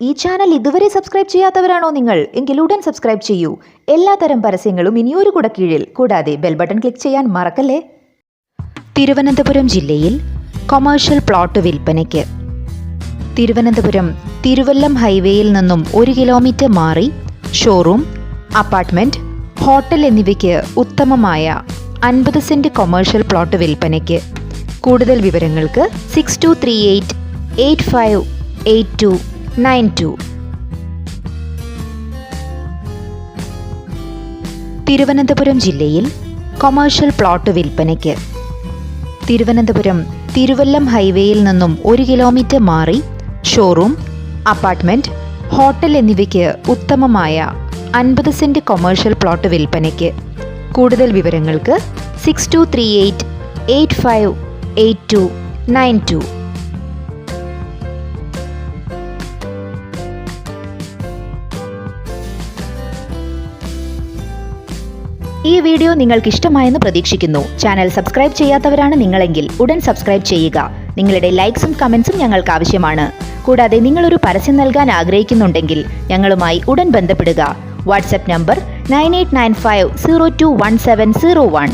ഈ ചാനൽ ഇതുവരെ സബ്സ്ക്രൈബ് ചെയ്യാത്തവരാണോ നിങ്ങൾ എങ്കിൽ ഉടൻ സബ്സ്ക്രൈബ് ചെയ്യൂ. എല്ലാത്തരം പരസ്യങ്ങളും ഇനിയൊരു കുട കീഴിൽ കൂടാതെ ബെൽ ബട്ടൺ ക്ലിക്ക് ചെയ്യാൻ മറക്കല്ലേ? തിരുവനന്തപുരം ജില്ലയിൽ കൊമേഴ്ഷ്യൽ പ്ലോട്ട് വിൽപ്പനയ്ക്ക്. തിരുവനന്തപുരം തിരുവല്ലം ഹൈവേയിൽ നിന്നും ഒരു കിലോമീറ്റർ മാറി ഷോറൂം അപ്പാർട്ട്മെന്റ് ഹോട്ടൽ എന്നിവയ്ക്ക് ഉത്തമമായ അൻപത് സെന്റ് കൊമേഴ്ഷ്യൽ പ്ലോട്ട് വിൽപ്പനയ്ക്ക്. കൂടുതൽ വിവരങ്ങൾക്ക് six two three eight eight five eight two nine two. Thiruvananthapuram ജില്ലയിൽ കൊമേഴ്ഷ്യൽ പ്ലോട്ട് വിൽപ്പനയ്ക്ക്. തിരുവനന്തപുരം തിരുവല്ലം ഹൈവേയിൽ നിന്നും ഒരു കിലോമീറ്റർ മാറി ഷോറൂം അപ്പാർട്ട്മെന്റ് ഹോട്ടൽ എന്നിവയ്ക്ക് ഉത്തമമായ അൻപത് സെന്റ് കൊമേഴ്ഷ്യൽ പ്ലോട്ട് വിൽപ്പനയ്ക്ക്. കൂടുതൽ വിവരങ്ങൾക്ക് six two three eight eight five eight two nine two ഈ വീഡിയോ നിങ്ങൾക്ക് ഇഷ്ടമായെന്ന് പ്രതീക്ഷിക്കുന്നു. ചാനൽ സബ്സ്ക്രൈബ് ചെയ്യാത്തവരാണ് നിങ്ങളെങ്കിൽ ഉടൻ സബ്സ്ക്രൈബ് ചെയ്യുക. നിങ്ങളുടെ ലൈക്സും കമൻസും ഞങ്ങൾക്ക് ആവശ്യമാണ് കൂടാതെ നിങ്ങളൊരു പരസ്യം നൽകാൻ ആഗ്രഹിക്കുന്നുണ്ടെങ്കിൽ ഞങ്ങളുമായി ഉടൻ ബന്ധപ്പെടുക. WhatsApp number nine eight nine five zero two one seven zero one.